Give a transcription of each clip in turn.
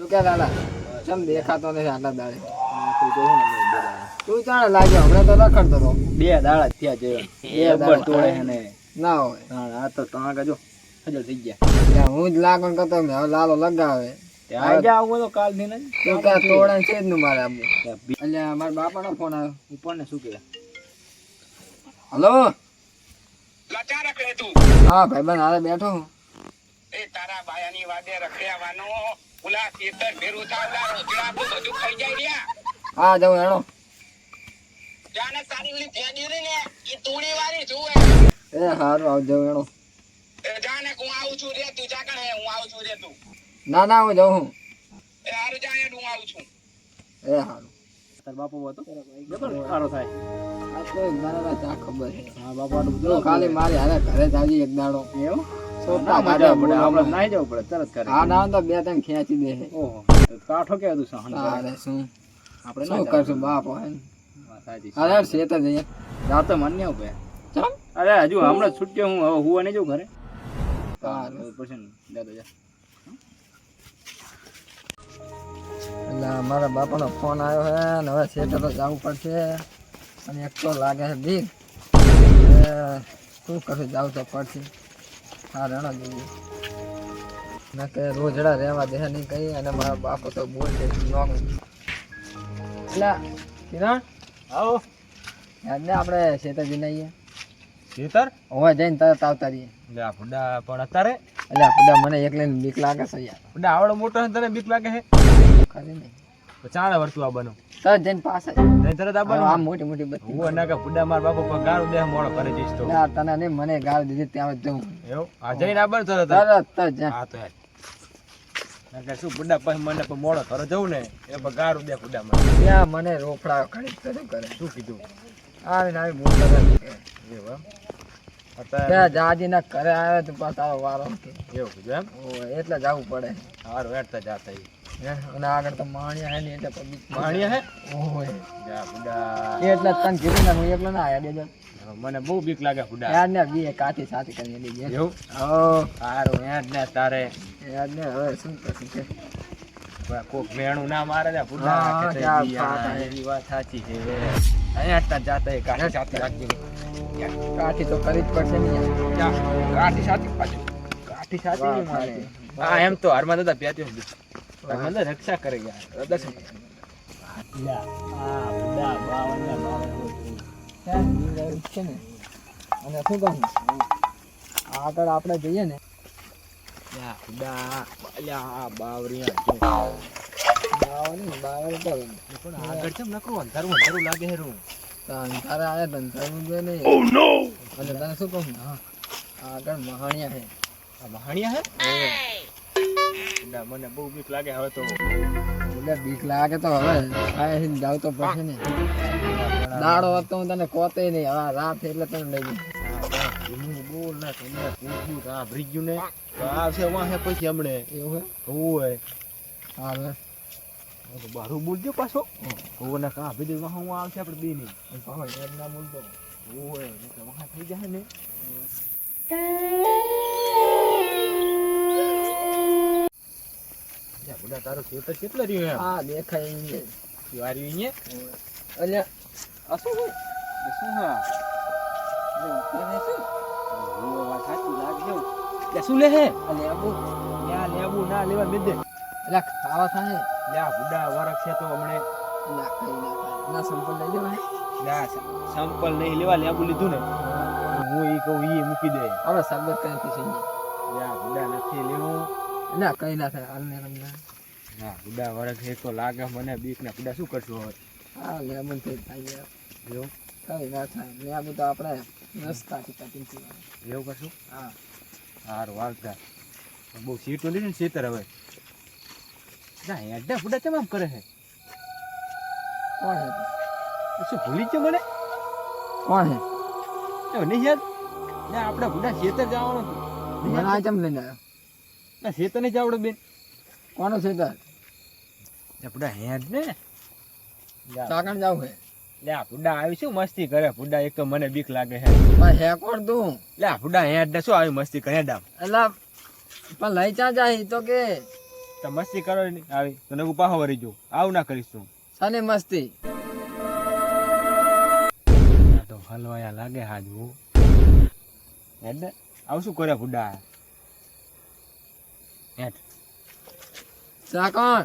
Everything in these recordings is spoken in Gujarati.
શું કે લાલા ચમ દેખાતો નથી આટલા દાડે? તો હું ને બે દાડા. તું ચાણે લાગ્યો? હમણાં તો રખડતો હતો બે દાડા થયા જોયો બે દાડા. તોડે ને. ના હોય. આ તો તમારા કજો હજર થઈ ગયા. હું જ લાગણ કરતો મેં હવે લાલો લગાવે. તે આઈ તો કાલથી તો ક્યાં તોડે છે જ નું મારે એટલે મારા બાપાનો ફોન આવ્યો. ઉપર ને શું કે હલો? હા ભાઈબંધ હારે બેઠો હું. એ તારા બાયાની વાદે રખડ્યાવાનો ઓલા ખેતર ભેરું થાવલા રોજડા બધું ખાઈ જાય રહ્યા હા જવું હેડો. જાને તારી ઓલી ભેડી રહી ને એ તુણી વાળી જુએ એ સારું આવ હેડો. જાને હું આવું છું રે તું જા કણે હું આવું છું રે તું. ના ના હું જાઉં હું. એ હારું જા હેડ હું આવું છું. એ સારું તાર બાપુ હતો જબર સારો થાય. આ ચા ખબર છે. હા બાપા ખાલી મારી હારે ઘરે જ એક દાડો. એવું? ના મજા પડે આપણે નાઈ જવું પડે તરત કરે. હા ના તો બે ત્રણ ખેંચી દે. ઓહો કાઠો કે હતું સહન. શું? આપણે શું કરશું બાપ હોય. અરે શેત જ જાતો માન્ય ઉભે. અરે હજુ હમણાં છૂટ્યો હું હવે હુવા નહીં જો. ઘરે મારા બાપાનો ફોન આવ્યો છે ને હવે સેટર તો જવું પડશે. અને એક તો લાગે છે બીક શું કરશું જવું તો પડશે. હા રેણો જોઈએ. ના કે રોજડા રહેવા દે નહીં કઈ અને મારા બાપો તો બોલ દે નોમ એટલે કિરણ? આવો. યાદ ને આપણે શેતાજી આવીએ? ખેતર હવે જઈને તરત આવતા રહીએ લે આ ફુડા પણ અત્યારે એટલે આ ફુડા મને એકલે બીક લાગે છે યાર. ફુડા આવડો મોટો છે તને બીક લાગે છે? ખરી નહીં. ચાલે વર્તું બનો. તરત જઈને પાસે નહીં તરત આ બનો. આ મોટી મોટી બત્તી હું ના કે ફુડા માર બાપો પર ગાળ દે મોડો કરે જઈશ તો. ના તને નહીં મને ગાળ દીધી ત્યાં જ જવું. એવું? આ જઈને આવવાનું તરત તરત જ હા તો યાર કે શું પુડા પછી મને પર મોડો કરો જવું ને એ પર ગાળ દે પુડા માર. ત્યાં મને રોફડા ઘડી કર્યું કરે. શું કીધું? આવે ને આવી કરે. એવું ત્યાં જાજી ના ઘરે આવ્યો તો પાછા વારો એવું કીધું એમ? એટલે જવું પડે. સારું એટલે જાતા અને આગળ તો માણિયા હે ને એટલે પબ્લિક માણિયા હે? ઓય. જા ફુડા. એટલે તને કીધું ને હું એકલો ના આયા દેજો મને બહુ બીક લાગે યાર ને બી કાઠી સાથી કરીને દેજે એવું? ઓ. સારું હેડ ને તારે. યાર ને હવે શું કરશું કે? કોક મેણું ના મારે ને ફુડા કે ક્યાં વાત સાચી છે. અહીંયા જાતા એ કાઠી સાથે રાખજે. કાઠી તો કરી જ પડશે ને કાઠી સાથે પાછું. કાઠી સાથે. હા એમ તો હારમાં દાદા પ્યાતી દાદા રક્ષા કરે યાર દર્શન છે ને અને શું કહું આગળ આપણે જઈએ ને! આગળ કેમ નકરું અંધારું અંધારું લાગે હેરું તારે આયા અંધારું જોઈએ નહીં અને તને શું કહું હા. આગળ મહાણિયા છે આ મહાણિયા હે. બુડા મને બહુ બીક લાગે હવે તો. એટલે બીક લાગે તો હવે. આ જાવ તો પછી ને. દાડો હતો હું તને કોતે નહીં. હવે આ રાત એટલે તને લઈ જઈશ બોલ ને તમે પૂછ્યું આ ભરી ગયું ને તો આ છે વાહે પછી હમણે એવું હોય હે? હવે તો બારું બોલજો પાછો હોવે ને કા ભીડી વાહ હું. આવશે આપણે બે નહીં ના બોલતો હોય વાહ થઈ જાય ને બુડા તારો ખેતર કેટલા રહ્યું એમ? હા દેખાય છે. વાર્યું અહીંયા? અલ્યા આ શું હોય શું હા? એટલે શું લે હે? અલ્યા બુ લ્યા ના લેવા બે દે. ખાવા થાય? લ્યા બુડા વરખ છે તો હમણે ના ના સંપલ લઈ જવાય લ્યા સંપલ નહીં લેવા લેવું લીધું ને. હું. એ કહું એ મૂકી દે. હવે શરબત કઈ છે લ્યા બુડા નથી લેવું. અલ્યા કઈ ના થાય હાલ ને. ના બુડા વરખ એક તો લાગે મને બીક ને ગુડા શું કરશું હવે? હા લેમન થઈ થાય જો કઈ ના થાય ને આ બધું આપણે રસ્તાથી કાપી પીવાનું એવું કરશું? હા. સારું વાગતા બહુ સીટ ઓલી ને સીતર હવે. ના હેડા ફૂડા કેમ આમ કરે છે? કોણ હે શું ભૂલી ગયો મને? કોણ હે નહીં યાદ? ના આપણે ફૂડા ખેતર જવાનું હતું. મને આ ચમ લઈને આવ્યો? ના ખેતર નહીં જવડો બેન. કોનો છે તાર? હેડ ને. સાકણ જાવ હે. લે આ બુડા આવી શું મસ્તી કરે? ફુડા એક તો મને બીક લાગે હે. પણ હે કોણ તું? લે આ બુડા હેડ ને શું આવી મસ્તી કરે? ડામ. એટલે પણ લઈ ચા જાય તો કે. તો મસ્તી કરો ને. આવી તને નકું પાહો વરી જો. આવું ના કરીશ તું. સાને મસ્તી? તો હલવાયા લાગે હાજુ એટલે આવું શું કરે ચા કોણ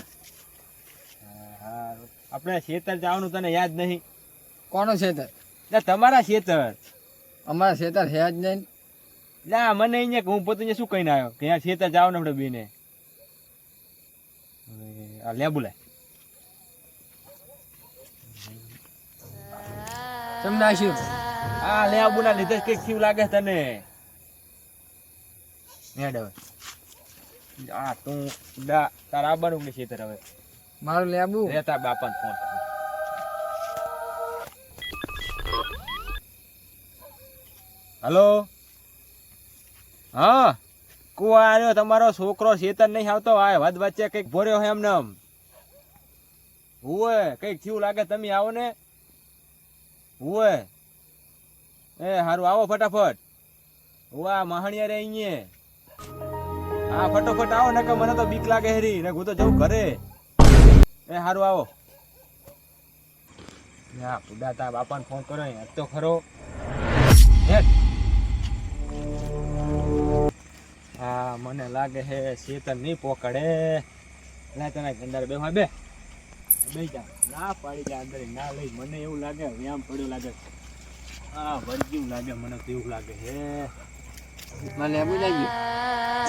હારું. આપણે ખેતર જવાનું તને યાદ નહીં. કોનું ખેતર તમારા ખેતર અમારા ખેતર છે જ નહીં. ના મને અહીંયા હું પોતે શું કહીને આવ્યો? કે અહીંયા ખેતર જવાનું આપણે બેને. હવે આ તમને સમજાશું આ લેબુ ના લીધે કંઈક થયું લાગે તને. હવે આ તું દા તારા આવવાનું કે ખેતર હવે? મારું લેબુ રે તાર બાપાને ફોન હલો? હા? કુવા આવ્યો તમારો છોકરો શેતર નહીં આવતો? આ વધ વચ્ચે કંઈક ભર્યો છે એમને એમ હુએ કંઈક થયું લાગે તમે આવો ને? હુએ એ હારું આવો ફટાફટ. હુઆ મહાણિયા રે અહીંયા. હા, ફટોફટ આવો ને મને તો બીક લાગે હેરી. ને હું તો જવું ઘરે. એ સારું આવો. ના પુડા તા બાપાને ફોન કરો તો ખરો. હા, મને લાગે હે, શેતર નહીં પોકડે. ના તને ગંડાર બેહવા બે બે જા. ના પાડી જા અંદર, ના લઈ. મને એવું લાગે વ્યાયામ પડ્યો લાગે. હા વર્ગ્યું લાગે, મને તો એવું લાગે છે મારે લેબુ જઈ ગયું.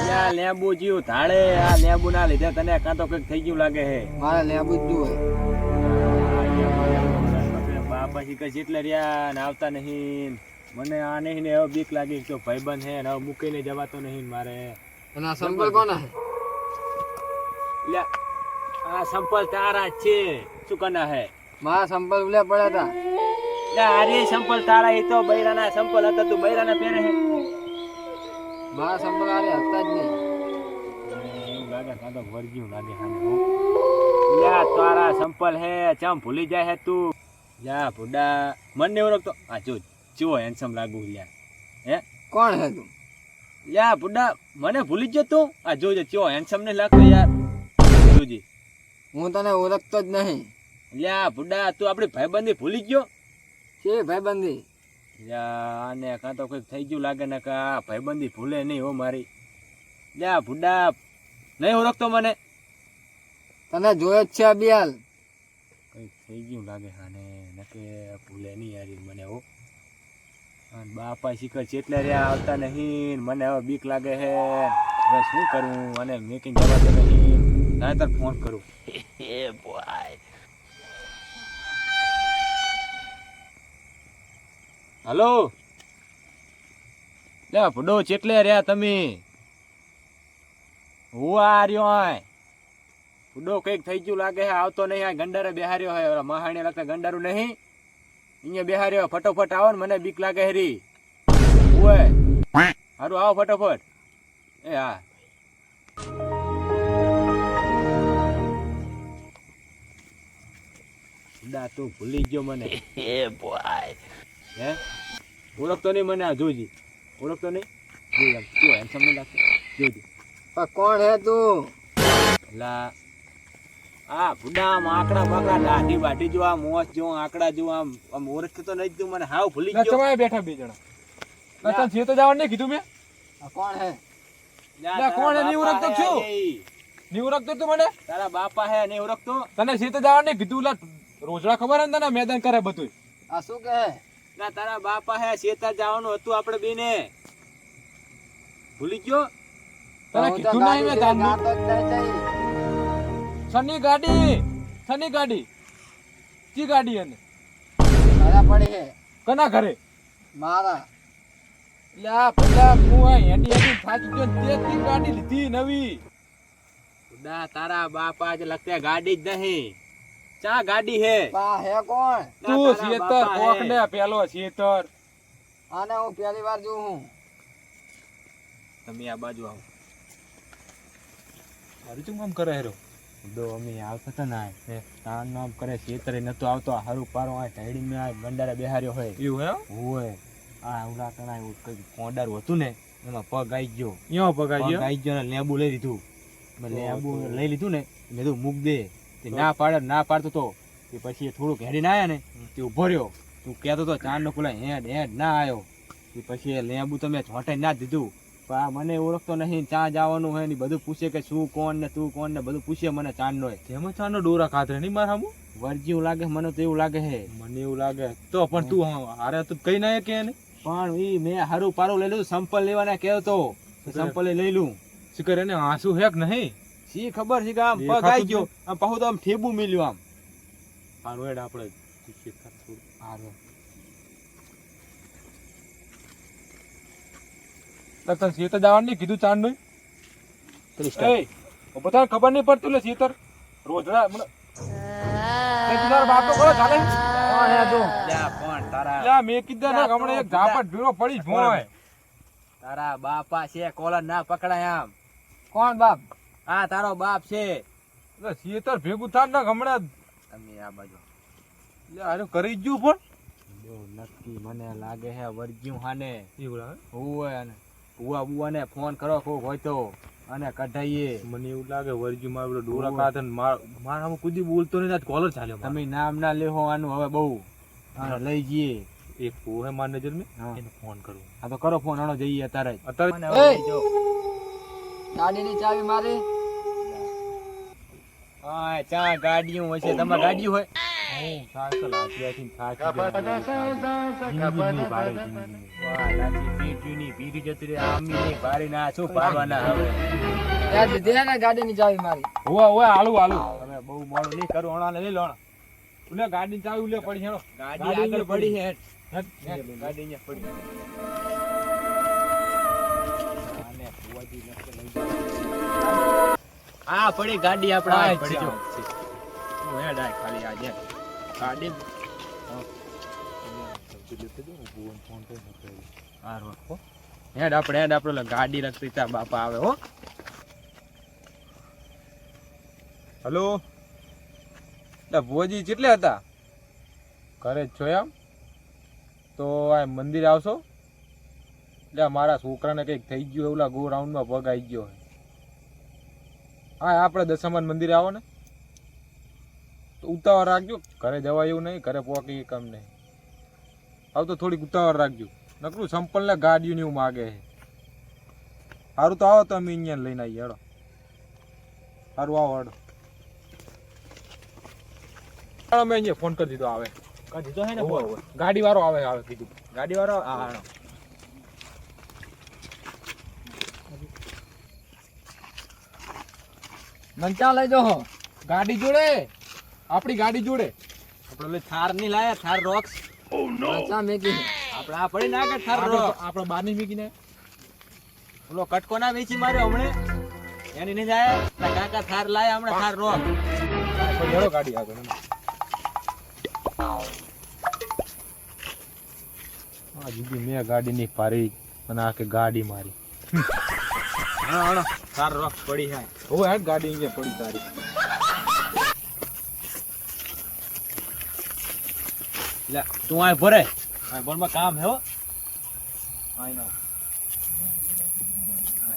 યા લેબુ જીવ ધાડે. આ લેબુ ના લીધે તને કાં તો કંઈક થઈ ગયું લાગે છે મારે લેબુ જ જુએ. બાપા શીખે છે રહ્યા ને આવતા નહીં. મને આ નહીં ને હવે બીક લાગી તો ભાઈબંધ છે ને હવે મૂકીને જવાતો નહીં મારે. અને આ સંપલ કોના હે? લે આ સંપલ તારા છે. શું કના હે? મારા સંપલ ઉલ્યા પડ્યા હતા લે સંપલ તારા એ તો બૈરાના સંપલ હતા તું બૈરાના પહેરે છે મારા આરે હતા જ નહીં. લાગે કાં વર્ગ્યું લાગે હાને તારા સંપલ હે ચમ ભૂલી જાય હે તું? જા ભુડા. મને એવું લાગતો આ જો જો હેન્ડસમ લાગુ લ્યા હે? કોણ હે તું? યા બુડા મને ભૂલી ગયો તું? આ જોજે ચો હેન્ડસમ ને લાગતો યાર. જોજી. હું તને ઓળખતો જ નહીં. લ્યા બુડા તું આપણી ભાઈબંધી ભૂલી ગયો? છે ભાઈબંધી? આને કાં તો કંઈક થઈ ગયું લાગે ને કે આ ભાઈબંધી ભૂલે નહીં હો મારી. જા ભુડા નહીં ઓળખતો મને. તને જોયો જ છે અબિયાલ કંઈક થઈ ગયું લાગે આને નકે ભૂલે નહીં યારી મને હો. અને બાપા શીખર ચેટલા રહ્યા આવતા નહીં મને હવે બીક લાગે હે હવે શું કરું અને મેકિંગ જવાતો નહીં. નાતર ફોન કરું. હલો. લે ભડો ચેટલે રહ્યા તમે? હું આ રહ્યો આય. ભડો કંઈક થઈ ગયું લાગે હે આવતો નહીં આ ગંડારે બેહાર્યો હે ઓલા મહાણે લાગતા ગંડારું નહીં. અહીંયા બેહાર્યો ફટોફટ આવો ને મને બીક લાગે હેરી ઓય હારું આવો ફટોફટ. એ હા. દા તું ભૂલી ગયો મને. હે? ઓળખતો નહીં મને આ જોજી. ઓળખતો નહીં? જોઈ આમ નહીં લાગતો જોજી. પણ કોણ હે તું? લા આ આમ આંકડા બાકડા દાઢી બાઢી જો આમ મોસ જો આંકડા જો આમ આમ ઓળખતો તો નહીં તું મને હાવ ભૂલી ગયો. તમે બેઠા બે જણા. ના તને જે તો જવાનું નહીં કીધું મેં? કોણ હે? લા, કોણ એની ઓળખતો છું? નહીં ઓળખતો તું મને? તારા બાપા હે નહીં ઓળખતો? તને સીતો તો જવાનું નહીં કીધું લા રોજડા ખબર હે ને તને? મેદાન કરે બધું આ શું કહે? ના તારા બાપા હે શેતર જવાનું હતું આપણે બેને. ભૂલી ગયો? તને કીધું નહીં મેં જાતો સની ગાડી સની ગાડી. ચી ગાડી એને? મારા પડી હે કના ઘરે? મારા. લા પેલા હું હેડી હેડી થાકી ગયો તે તી ગાડી લીધી નવી. ઉડા તારા બાપા જ લગતા ગાડી જ નહીં. ચા ગાડી હે? પા હે કોણ? તું તારા શેતર બાપા કોક હે. ને પેલો શેતર. આને હું પહેલી વાર જોઉં હું. તમે આ બાજુ આવો. મારું શું કામ કરે હેરો? દો અમે આવતા હતા ને આ, તાન નામ કરે શેતરે નતો આવતો હારું પારો આ ઢેડી મે આ ગંડારે બેહાર્યો હોય. એવું હે? હોય. આ ઉલા તણા એવું કઈ કોંડાર હતું ને એમાં પગ આવી ગયો. અહીંયા પગ આઈ ગયો? આવી ગયો ને લેબુ લઈ લીધું. લેબુ લઈ લીધું ને મેં તું મૂક દે. તે ના પાડે ના પાડતો તો તે પછી થોડુંક હેડીને આવ્યા ને તે ઊભો રહ્યો. તું કહેતો તો ચાંદનો પેલા હેડ હેડ ના આવ્યો તે પછી લેબુ તમે છોટાઈ ના દીધું. પણ આ મને ઓળખતો નહીં ચા જવાનું હોય ને બધું પૂછે કે શું કોણ ને તું કોણ ને બધું પૂછે મને ચાંદનો તેમાં ચાંદનો ડોરા ખાતરે નહીં મારા હામું? વર્જીવું લાગે મને તો એવું લાગે હે. મને એવું લાગે. તો પણ તું હારે તું કઈ ના કે ને પણ એ મેં હારું પારું લઈ લીધું સંપલ લેવાના કહેતો. તો સંપલ લઈ લઉં. શું કરે એને આંસુ હેક નહીં? શી ખબર છે કે આમ પગ આવી ગયો. આમ પાછું તો આમ ઠેબુ મિલ્યું આમ. હારું એડ આપણે તને સીતર જવાનું નહીં કીધું ચાંદ નહીં બધાને ખબર નહીં પડતી લે સીતર રોજડા મને એ તું તારા બાપનો કરો ચાલે કોણ હે તું? લ્યા પણ તારા લે મેં કીધું ને કે એક ઝાપટ ભીરો પડી જ તારા બાપા છે કોલર ના પકડાય આમ. કોણ બાપ? આ તારો બાપ છે. એટલે શેતર ભેગું થાય ને હમણાં તમે આ બાજુ. આને કરી ગયું પણ નક્કી મને લાગે હે વર્જ્યું હાને. હોય અને બુઆ બુઆને ફોન કરો કોક હોય તો. અને કઢાઈએ. મને એવું લાગે વરજી માં પેલો ડોરા કાત માર માર કુદી બોલતો નહીં આજ કોલર ચાલ્યો તમે નામ ના લેહો આનું હવે બહુ. લઈ જઈએ. એક પોહે માર નજર મેં એને ફોન કરું. આ તો કરો ફોન આનો જઈએ અત્યારે. અત્યારે. ગાડીની ચાવી મારી. હા ચા ગાડીઓ હશે તમારે ગાડીઓ હોય? ગાડી ચાવી પડી હેડો. ગાડી આગળ પડી ગાડી અહીંયા પડી. આ પડી ગાડી આપણે આ પડી જો હું હે ડાય ખાલી આ જે. ગાડી. હેડ આપણે હેડ આપણે ગાડી લગતી ત્યાં બાપા આવે હો. હલો? ભુવાજી કેટલે હતા? ઘરે જ છો એમ? તો આ મંદિર આવશો? એટલે મારા છોકરાને કંઈક થઈ ગયું ઓલા ગો રાઉન્ડમાં પગ આવી ગયો હા આપણે દશામાન મંદિરે આવો ને. તો ઉતાવળ રાખજો. ઘરે જવાય એવું નહીં ઘરે પહોંચી કામ નહીં. આવું તો થોડીક ઉતાવળ રાખજો. નકરું સંપલને ને ગાડીઓ એવું માગે છે. સારું તો આવો તો અમે અહીંયા લઈને આવીએ હેડો. સારું આવો હેડો. અમે અહીંયા ફોન કરી દીધો આવે. કરી દીધો હે ને. ગાડી વાળો આવે આવે કીધું. ગાડી વાળો હા. ક્યાં લઈ જાઓ. ગાડી જોડે. આપણી ગાડી જોડે. આપણે ઓલી થારની લાયા થાર રોક્સ મંચા મેકી. આપણે આ પડી ના કે થાર આપણે રોક આપણે બારની મીકીને. ઓલો કટકો ના વેચી માર્યો હમણે. એની ને જાય કાકા થાર લાયા હમણાં થાર રોક જોડો ગાડી આગળ આ જીગી મેં ગાડી ની પારી અને આ કે ગાડી મારી. હા હા રોક પડી હે. હવે હેડ ગાડી પડી તારી. લે તું આય ભરે. આ બોલમાં કામ હે હો. આઈ નો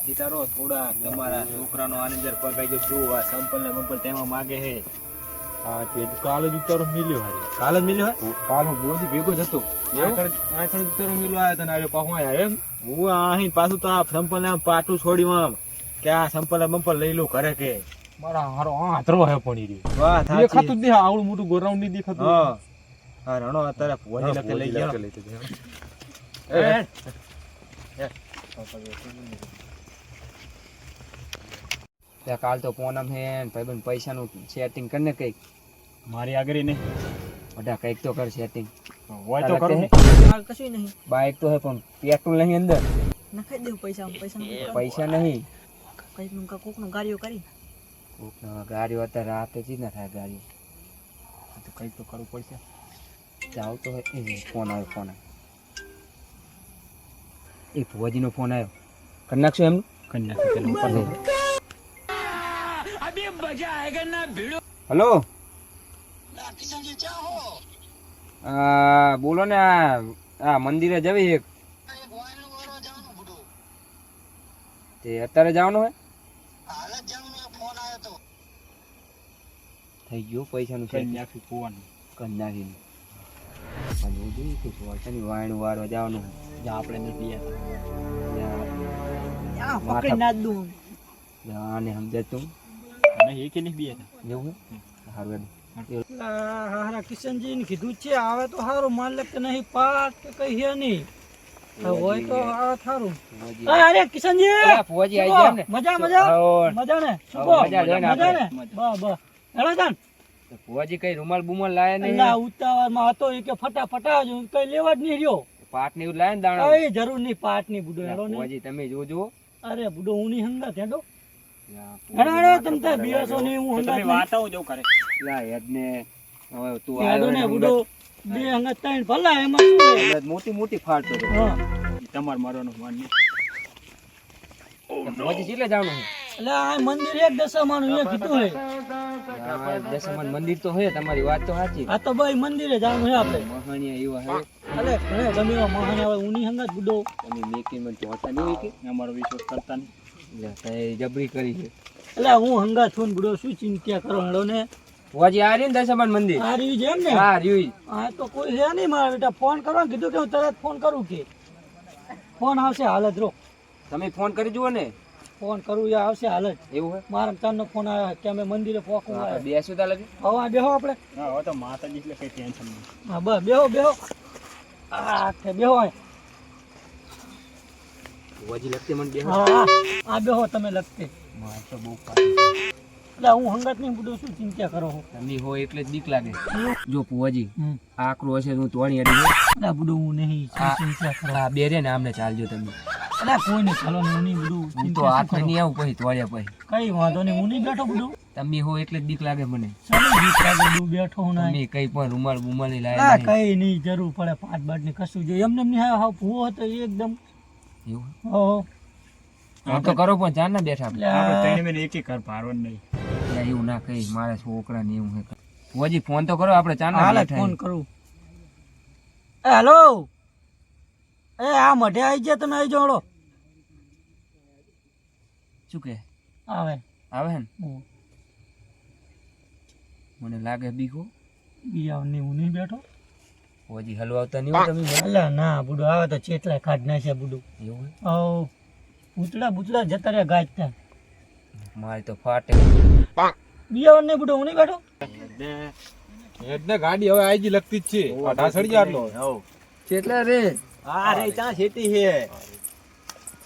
સીતારો થોડા. તમારા છોકરાનો આની અંદર ગયો. આ સંપલ ને બંપલ તેમાં માગે હે. હા તે કાલે જ ઉતારો મિલ્યો કાલે કાલ જ મિલ્યો કાલ હું બોજી ભેગો જ હતો? આખણ ઉતારો મિલ્યો તને. આયા એમ. હું અહીં પાછું તો આ સંપલ ને પાટું છોડ્યું આમ કે આ સંપલ બંપલ લઈ લઉં ઘરે કે. મારા હારો આંતરો હે પડી રહ્યો. વાહ દેખાતું જ નહીં આવડું મોટું ગોરાઉન્ડ નહીં દેખાતું. હા. હા રણો અત્યારે ભુવાજી લખે લઈ ગયો. એ, ત્યાં કાલ તો પોનમ હે ને ભાઈબંધ પૈસાનું સેટિંગ કરીને કંઈક. મારી આગળ નહીં. બધા કંઈક તો કર સેટિંગ હોય તો કરું હાલ કશું નહીં. બાઈક તો હે પણ પેટ્રોલ નહીં અંદર. નખાઈ દેવું પૈસા પૈસા પૈસા નહીં. કઈ નું કોકનું ગાડીઓ કરી. કોકના ગાડીઓ અત્યારે રાતે જ ના થાય ગાડીઓ તો કઈ તો કરવું પડશે. જાવ તો હે. એ ફોન આવ્યો ફોન આવ્યો. એ ભુવાજીનો ફોન આવ્યો. કરી નાખશો એમનું? કરી નાખો પેલું હલો. બોલો ને આ આ મંદિરે જવી એક તે અત્યારે જવાનું હોય થઈ ગયો પૈસાનું છે નાખી કરી નાખીને કે સોળસાની વાયણ વારવા જવાનું જ્યાં આપણે નથી પકડી ના દઉં. આને કે નહીં જેવું સારું હારા કિશનજીને કીધું છે આવે તો સારું માલ કે નહીં પાક કે કઈ હે નહીં હોય તો આવે સારું અરે અરે કિશનજી! ફોજી શું કહો? મજા મજા? મજા ને શું હવે કહો? મજા ને મજા ને આપણે. બસ બસ જાન. ફોજી કઈ રૂમાલ બુમાલ લાયા નહીં? અલ્લા ઉતાવળમાં હતો એ કે ફટાફટા જ કઈ લેવા જ નહીં રહ્યો. પાટ ને લાયા ને દાણા? કઈ જરૂર નહીં પાટની બુડો ને. ફોજી તમે જોજો. અરે બુડો હું નહીં હંગા હેડો. તમ તાર બીએસો ને હું હંગા વાતાઓ જો કરે. લા હેડને હવે તું આવ્યો ને બુડો બે હંગા ત્રણ ભલા એમાં મોટી મોટી ફાડતો હતો હા. તમારે મારવાનું માન ને ફોજી કેટલે જવાનું છે? એટલે આ મંદિર એક દશામાનું એ કીધું હે આ મંદિર તો હે તમારી વાત તો સાચી. આ તો ભાઈ મંદિરે જવાનું હે આપણે. મહાણિયા એવા હે અરે ઘણે ગમે એવા મહાન હોય ઊની હંગાત બુડો. તમે મેકી મને ચોટા નહીં કે અમારો વિશ્વાસ કરતા નહીં. જબરી કરી છે. એટલે હું હંગા છું ને બુડો શું ચિંતા કરો હેડો ને. વાજી આ રહ્યું ને દશામાન મંદિર? આ રહ્યું છે એમ ને? હા રહ્યું હા તો કોઈ છે નહીં મારા બેટા ફોન કરવા કીધું કે હું તરત ફોન કરું કે. ફોન આવશે હાલ જ રો તમે ફોન કરી જુઓ ને. ફોન કરું એ આવશે હાલ જ એવું હે? મારા ચાંદનો ફોન આવ્યો કે અમે મંદિરે પોકું બેસું તા લગે. હવે આ બેહો આપણે. હા હવે તો માતાજી એટલે કઈ ટેન્શન નહીં. હા બસ બેહો બેહો. આ બેહો અહીં. ફોજી લગતે મને બેહો. હા હા. આ બેહો તમે લગતે મારે તો બહુ પાછી એટલે હું હંગાત નહીં બુડો શું ચિંતા કરો છો. તમે હોય એટલે જ બીક લાગે. જો પુવાજી આકરો હશે હું તોડી અડી એટલે બુડો હું નહીં ચિંતા કરો. આ બે રે ને આમને ચાલજો તમે. એટલે કોઈ નહીં ચાલો હું નહીં બુડો હું તો હાથ? નહીં આવું પછી તોડ્યા પછી. કઈ વાંધો નહીં હું નહીં બેઠો બુડો તમે હો એટલે જ બીક લાગે મને. ચાલો બીક લાગે બુડો બેઠો હું નહીં. કઈ પણ રૂમાલ બુમાલ નહીં. કઈ નહીં જરૂર પડે પાંચ બાટની કશું જોઈએ. એમને એમ નહીં હાવ ભૂવો હતો એકદમ એવું ઓહો આમ તો કરો પણ ચાર ના બેઠા આપણે. આપણે મહિને એક એક ઘર નહીં. એવું ના કઈ મારા છોકરા ને એવું હે ફોજી ફોન તો કરો આપણે ચાર ના બેઠા ફોન કરું. એ હેલો. એ આ મઢે આવી ગયા તમે આવી જાઓ શું કે આવે. આવે ને? મને લાગે બીકો. બીજા ની હું નહીં બેઠો. ફોજી હલવાવતા નહીં હોય તમે અલા ના બુડો આવે તો ચેતલા કાઢ નાખ્યા બુડો. એવું હે? ઓ પૂતળા પૂતળા જતા રહ્યા ગાજતા. મારી તો ફાટે. બિયાવ ને બુડો હું નહીં બેઠો? એટલે ગાડી હવે આઈજી લગતી જ છે. અઢા સડી જાય આટલો કેટલા રે? હા રે ત્યાં છેટી છે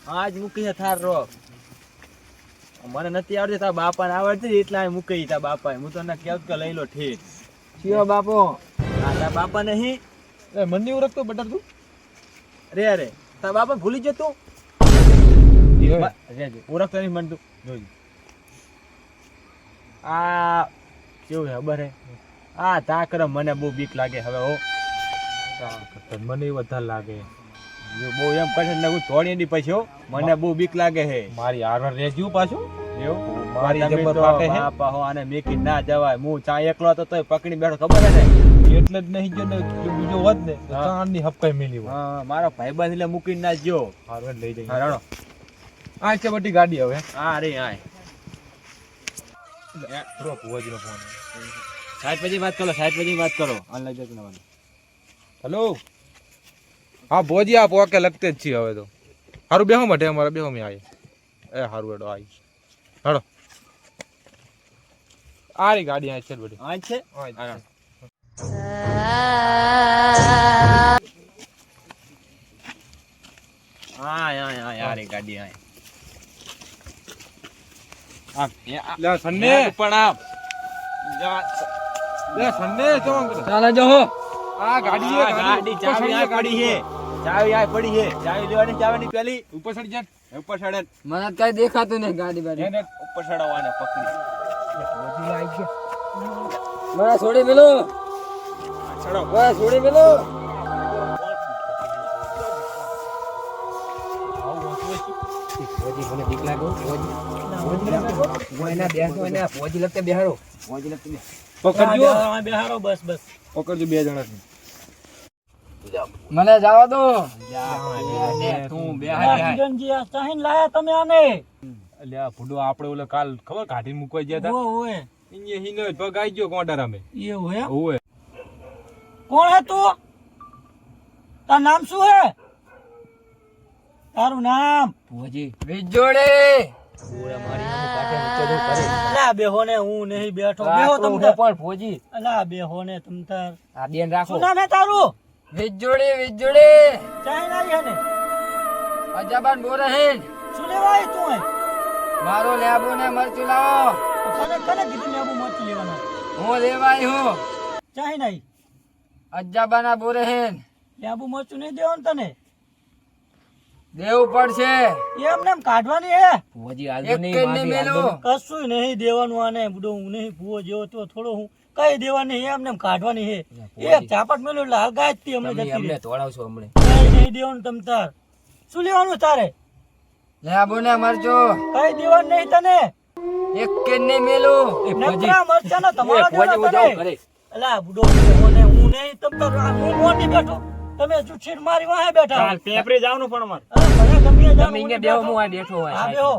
આજ મૂકી છે થાર રો. મને નથી આવડતી તારા બાપા ને આવડતી એટલા મૂકી તા બાપા હું તને કેવું કે લઈ લો ઠીક કયો બાપો. આ તારા બાપા નહીં. એ મને એવું ઓળખતો બટર તું. અરે અરે તારા બાપા ભૂલી જતો ઓળખતો નહીં મન તું. જોઈ. આ કેવું છે ખબર હે આ તાકર મને બહુ બીક લાગે હવે હો. મને વધારે લાગે. જો બહુ એમ કહે ને હું તોડી દી પછી હો. મને બહુ બીક લાગે હે મારી હારવાર રહેજ્યું પાછું. એવું? મારી જબર તો હે. બાપા હો આને મેકી ના જવાય. હું ચા એકલો હતો તોય પકડી બેઠો ખબર હે ને? એટલે જ નહીં જો ને બીજો હોત ને તો હા. ચાંદની હપકાઈ મેલી હોય. હા મારો ભાઈબંધ એટલે મૂકીને ના ગયો. હારો લઈ જઈએ. હારો આ છે બધી ગાડી હવે. હા રે હા થોડો ભુવાજીનો ફોન સાહેબ પછી વાત કરો સાહેબ પછી વાત કરો. ઓનલાઈન જતું હેલો હા ભોજી આપ ઓકે લગતે જ છીએ હવે તો. સારું બેહો માટે અમારે બેહો મેં આવી એ સારું એડો આવી હેડો. આ રી ગાડી આ છે બધી. આ છે? આ. હા. ગાડી હા આમ એ આ- લે સન્ને. પણ આમ. લે સન્ને ચમક કરે. ચાલે જો હો. આ ગાડી આ ગાડી. ચાવી આ ચાવી આ પડી છે. ચાવી લેવાની ચાવીની પેલી. ઉપર ચડી જા. ઉપર સડે. મને કઈ દેખાતું નહીં ગાડી બાડી ઉપર સડાવવાને પકડી. મને છોડી મેલો. મને છોડી મેલો મને બીક લાગે હો, ફોજી ફોજી ના બેસો ને ફોજી લગતે બેહારો ફોજી લગતે પકડજો. બેહારો બસ બસ પકડજો બે જણા મને જવા દો. તું લાયા તમે આને આ ભૂડો આપણે ઓલે કાલ ખબર કાઢી મૂકવા ગયા હતા? ઓય. હિનો આઈ ગયો કોન્ટર અમે. એવું હે કોણ હે તું? તાર નામ શું હે? તારું નામ? વિજોડી! અલા બેહો ને હું નહીં બેઠો. બેહો તમ તાર. અલા બેહો ને તમ તાર. શું નામ હે તારું? વિજોડી વિજોડી! ચાઈ હે ને? અજાબાન બોરે હે. શું લેવા તું મારો લેબુ ને મરચું લાવો. તને કને કીધું લેબુ મરચી લેવાના? હું લેવાય હું. ચાઈ નહીં. અજાબાના બોરે હે લેબુ મરચું નહીં દેવાનું તને? દેવું પડશે. એમ નેમ કાઢવાની હે? એક કઈને મેલો? કશું નહીં. દેવાનું આને બુડો હું નહીં ભુવો જેવો તો થોડો હું. કઈ દેવાની એમ નેમ કાઢવાની હે. એક ચાપટ મેલો એટલે હાલ ગાય અમને જતી અમને તોડાવશો અમને કઈ નહીં દેવાનું તમ તાર. શું લેવાનું તારે? લેબુ ને મરજો કઈ દેવાનું નહીં તને? એક નહીં મેલો? નકરા મરચાંનો તમારો દેવાનો તને. અલા બુડો બેહો ને હું નહીં તમ તો આ હું મોટી બેઠો. તમે ચૂંટણી મારી વાહે બેઠા પેપરે જાવનું પણ માર અરે ગમે જાવ તમે એ જાઓ, હું બેઠો. હા બેહો.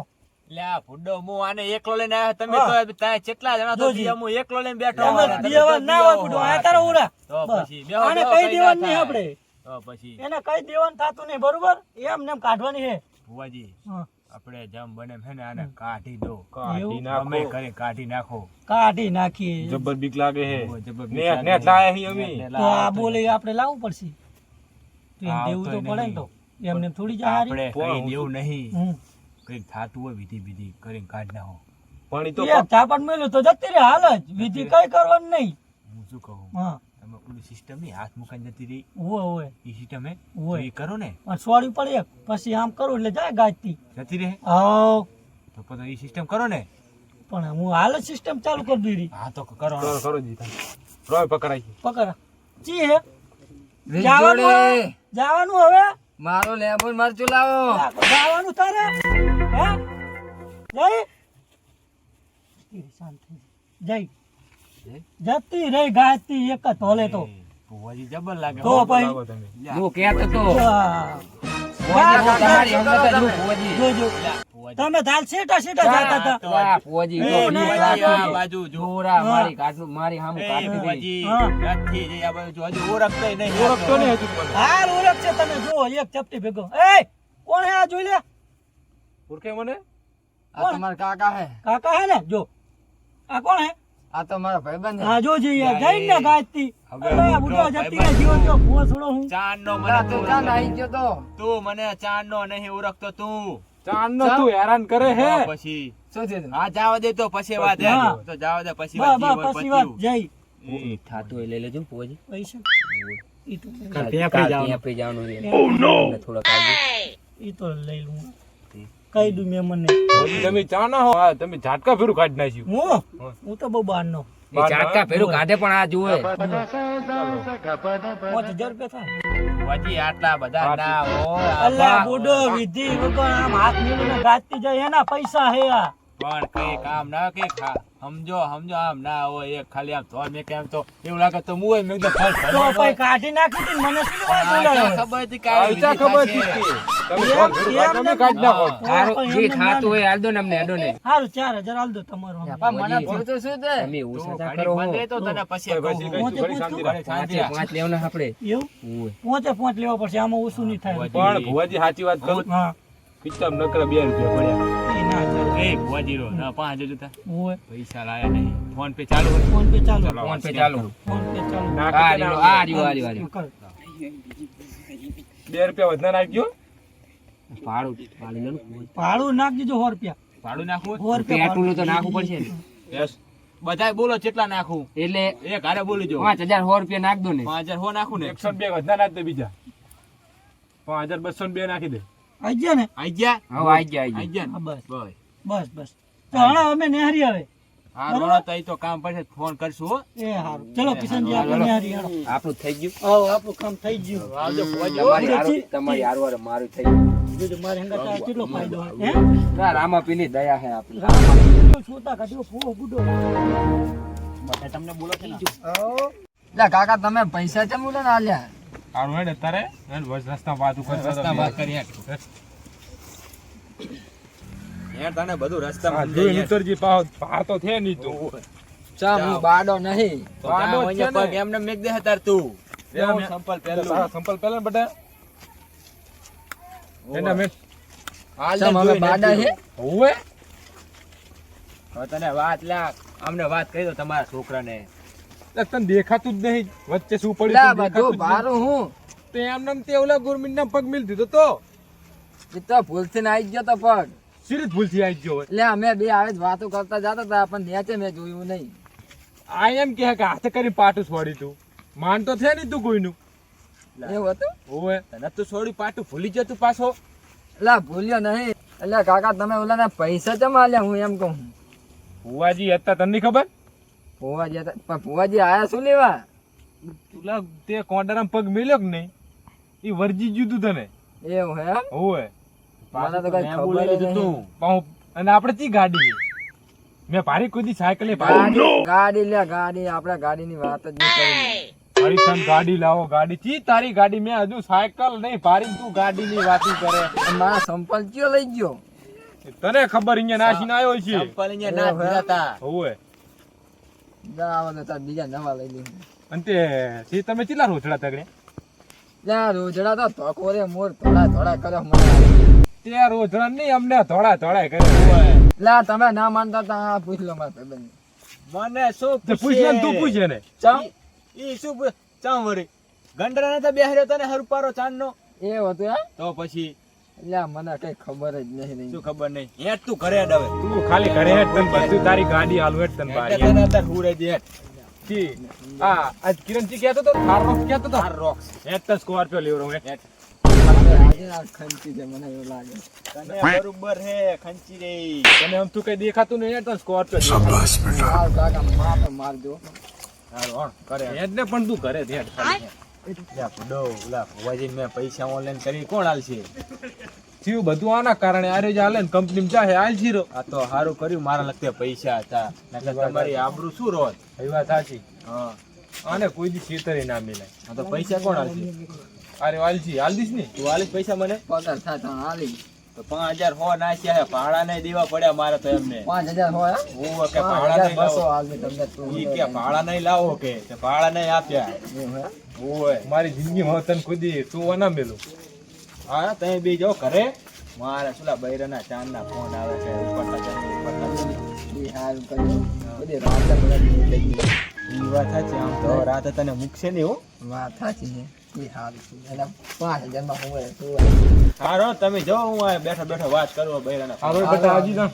લ્યા ફુડો હું આને એકલો લઈને આવ્યો. તમે તો તાય કેટલા જણા તો. હું એકલો લઈને બેઠો તમે હોય. તમે દેવા ના હોય બુડો. આ તારો ઉરા તો પછી બેહો, આને કઈ દેવાનું નહીં. આપણે. તો પછી. એને કઈ દેવાનું થતું નહીં બરોબર? એમ ને એમ કાઢવાની હે. ભુવાજી. હા. આપણે જેમ બને છે ને આને કાઢી દો. કાઢી અમે નાખો. કાઢી નાખો. કાઢી નાખીએ. જબર બીક લાગે હે. બહુ જબર ને ને લાગે. લાયા હી અમે. તો આ બોલે આપણે લાવવું પડશે. દેવું તો પડે ને તો. એમને થોડી જા આપણે કઈ દેવું નહીં. કઈ કંઈક થાતું હોય વિધિ વિધિ કરીને કાઢી નાખો. પણ તો ચાપણ મેલ્યો તો જતી રે હાલ જ. વિધિ કઈ કરવાનું નહીં. હું શું કહું? હા. સિસ્ટમની હાથ મુકાઈ જતી રહી. હોય હોય એ સિસ્ટમ હે હોય. એ કરો ને. પણ સોડી પડે એક પછી આમ કરો એટલે જાય ગાજતી. જતી રહે. હા તો પછી એ સિસ્ટમ કરો ને. પણ હું હાલ જ સિસ્ટમ ચાલુ કરી દીધી. હા તો કરો. કરો કરો જી તમે. રોય પકડાઈ પકડા. જી હે. જવાનું? જવાનું હવે. મારો લેબુ ને મરચું લાવો જવાનું તારે. હે? જઈ શાંત જઈ જતી રહી ગાયતી એક જ હોલે તો. ભુવાજી જબર લાગે. તો પછી લાવો તમે. વાહ. જોજો તમે. હાલ સીટા સીટા જાતા હતા. તો ફોજી એ, નહીં, ભુવાજી આ આ બાજુ જો. જોરા મારી મારી કાઢું મારી સામે એ કાઢી ભુવાજી હા. નથી જે આ બાજુ જો, હજુ ઓળખતોય નહીં. ઓળખતો નહીં હજુ મને હાલ ઓળખ છે તમે. જુઓ એક ચપટી ભેગો. એ કોણ હે આ જોઈ લે? ઓળખે મને? આ તમારા કાકા હે. કાકા હે ને? જો. આ કોણ હે? આ તો મારા ભાઈબંધ હા જો જી જઈ ને ગાયતી હવે તો જતી ને જીવન જો ભૂવો છોડો હું. ચાંદ નો મને તો તું ચાંદ આવી ગયો તો. તું મને ચાંદ નો નહીં ઓળખતો તું. ચાંદ નો તું હેરાન કરે હે. પછી. હા જાવા દે તો પછી વાત હે. તો જાવા દે પછી વાત પછી વાત જઈ. થાતું એ લઈ લેજો પોજી પૈસા. ઈ તો જવાનું. ઈ તો લઈ લઉં. કહી દઉં મેં મને? તમે ચા ના હો. તમે ઝાટકા ફેરું કાઢી નાખ્યું. હું? હું તો બહુ બહાર નો? ઝાટકા ફેરું કાઢે પણ આ જુએ. પાંચ હજાર રૂપિયા થાય. વાજી આટલા બધા ના હો અલ્લા બુડો વિધિ આમ હાથ મેળવીને ગાતી જાય એના પૈસા હે આ. પણ કઈ કામ ના કે સમજો સમજો આમ ના હોય એક ખાલી આમ ધોર મેં કેમ તો એવું લાગે તો મું હોય મેં તો ફળ તો ભાઈ કાઢી નાખી તી મને શું આ ખબર હતી કે આ ખબર હતી તમે કાઢી નાખો. હારું, જે ખાતું હોય આલ દો ને અમને અડો ને. હારું 4000 આલ દો તમારો. મને પૂછો શું તે તમે તું ઓછા કરો બંધ તો તને પછી પછી. શાંતિ રાખ. પાંચ લેવાના આપણે. એવું? પોંચે પોંચ લેવા પડશે આમાં ઓછું નહીં થાય. પણ ભુવાજી સાચી વાત કહું પિત્તમ નકરા બે રૂપિયા પડ્યા. એ ના ચાલે એ ભુવાજી રો, ના પાંચ હજાર જોતા. હોય. પૈસા લાયા નહીં. ફોન પે ચાલુ ફોન પે ચાલુ. ફોન પે ચાલુ. ફોન પે ચાલુ. આ કે આ રહ્યો, આ રહ્યો, આ રહ્યો. કર. બે રૂપિયા વધના નાખજો. ભાડું ભાડું લે ને. ભાડું નાખ દીજો સો રૂપિયા. ભાડું નાખવું સો રૂપિયા પેટ્રોલ તો નાખવું પડશે ને. બધાય બોલો કેટલા નાખું? એટલે એક હારે બોલી જો પાંચ હજાર સો રૂપિયા નાખ દો ને. પાંચ હજાર હો નાખું ને. એકસો બે વધના નાખ દે બીજા. પાંચ હજાર બસો બે નાખી દે. આઈ ગયા ને? આઈ ગયા? હવે આઈ ગયા આઈ ગયા? બસ. બસ. બસ બસ. તો હા અમે નેહરી આવે હા રોણો તો તો કામ પડશે ફોન કરશું હો. એ હારું. ચલો કિશનજી આપણે નેહરી આપણું થઈ ગયું? આવો આપણું કામ થઈ ગયું. આવજો. તમારી તમારી હારવાર મારું થઈ ગયું. જોજો મારે કેટલો ફાયદો હે? ના, રામાપીની દયા હે આપણી. છોટા કાઢ્યો ફૂ બુડો. બધા તમને બોલો ને? કાકા તમે પૈસા ચમ ઉડે ના હેડ તારે. રસ્તા વાત ઉપર રસ્તા વાત કરી. યાર તને બધું રસ્તા હા, નીતરજી પાવ પાર તો થયા નહીં તું. ચા હું બાડો નહીં. તો વાંધો જાઓ જ છે ને. એમને મેક દે તાર તું. લે લેવો અમે- સંપલ તારા પહેલું. સંપલ પહેલા ને એના મેં હાલ ચમ હવે બાડા નથી. હોવે? હવે તને વાત લાગ અમને વાત કહી દો તમારા છોકરાને. ને તને દેખાતું જ નહીં. વચ્ચે શું પડ્યું બધું બારું હું. તે એમને તે ઓલા ગુરમીન ના પગ મિલ દીધો તો. એ તો ભૂલથી ને આવી ગયો તો પગ. સિરીજ ભૂલથી આવી ગયો હોય? એટલે અમે બે આવે જ વાતો કરતા જતા હતા પણ નેચે મેં જોયું નહીં. આ એમ કહે કે હાથે કરી પાટું છોડી તું માન તો છે નહીં તું કોઈનું. એવું હતું? હોવે. તને તો છોડી પાટું ભૂલી ગયો તું પાછો. એટલે ભૂલ્યો નહીં. એટલે કાકા તમે ઓલાને પૈસા જમા લે હું એમ કહું. ભુવાજી હતા તને ખબર? ભુવાજી હતા પણ ભુવાજી આયા શું લેવા? તુલા તે કોંડારામ પગ મેલ્યો કે નહીં? એ વર્જી જુદું તું તને. એવું હે? હોવે. મને તો કઈ ખબર જ નહીં. અને આપણે ચી ગાડી મેં ભારી કોઈ સાયકલે ગાડી ગાડી લે ગાડી. આપણે ગાડીની વાત જ નહીં કરી ભારી તને ગાડી લાવો ગાડી. ચી તારી ગાડી? મેં હજુ સાયકલ નહીં ભારી તું ગાડીની વાતી કરે. અને સંપલ કયો લઈ ગયો? તને ખબર અહીંયા નાસીને આવ્યો છે? સંપલ અહીંયા ના ભરાતા. હોવે. તો બીજા નવા લઈ લઉં અંતે તે તે તમે કેટલા રોજડા તગડે? જા રોજડા તો કોરે મોર થોડા થોડા કરો મને તે રોજડા નહીં અમને થોડા થોડા કરે લા તમે ના માનતા તા પૂછ લો મારા ભાઈબંધને. મને શું પૂછ ને તું પૂછ એને. ચમ? ઈ શું પૂછ- ચમ વળી? ગંડરા નતા બેહર્યો તને હરપારો ચાંદનો? એ હતું તો પછી? મને કઈ ખબર જ નહીં શું ખબર નહીં? હેટ તું ઘરે હેડ હવે. તું ખાલી ઘરે હેડ તને બધું તારી ગાડી હાલુ હેડ તન બારી. તને હુરે જ. કી? આ આજ કિરણજી કહેતો તો થાર રોક્સ કહેતો તો. થાર રોક્સ. હેડ તો સ્કોર્પિયો લેવરો હેડ બરોબર હે ખંચી રે તને દેખાતું નહીં કરે પણ તું મેં પૈસા ઓનલાઈન કરી કોણ આલશે થયું બધું આના કારણે આરે જ હાલે ને કંપની જાહે આલ જીરો આ તો સારું કર્યું મારા લગતે પૈસા હતા તમારી આબરૂ શું રોત એ વાત સાચી હા આને કોઈ દી છેતરે ના મિલાય આ તો પૈસા કોણ આલશે અરે વાલજી હાલ દીસ ને? તું આલીશ પૈસા મને? પગાર થા તો હાલી તો પાંચ હજાર હો નાખ્યા હે ભાડા નહીં દેવા પડ્યા મારે તો એમને. પાંચ હજાર હો? હું? કે ભાડા નહીં લાવો. તમને ઈ કે ભાડા નહીં લાવો કે તે ભાડા નહીં આપ્યા. ઓય મારી જિંદગીમાં તને કોઈ દી તું ના મેલું હા તમે બે જાઓ ઘરે. મારે સુલા બૈરાના ચાંદના ફોન આવે છે ઉપરતા ચાંદની, ઉપરતા. ઈ હારું કર્યું. બધી રાતે બધા ઈ વાત સાચી આમ તો રાતે તને મૂકશે ને હો. વાત સાચી છે. હારું. હારો તમે જાઓ હું આ બેઠો બેઠો વાત કરું બૈરાના બેટા હજી ફોન.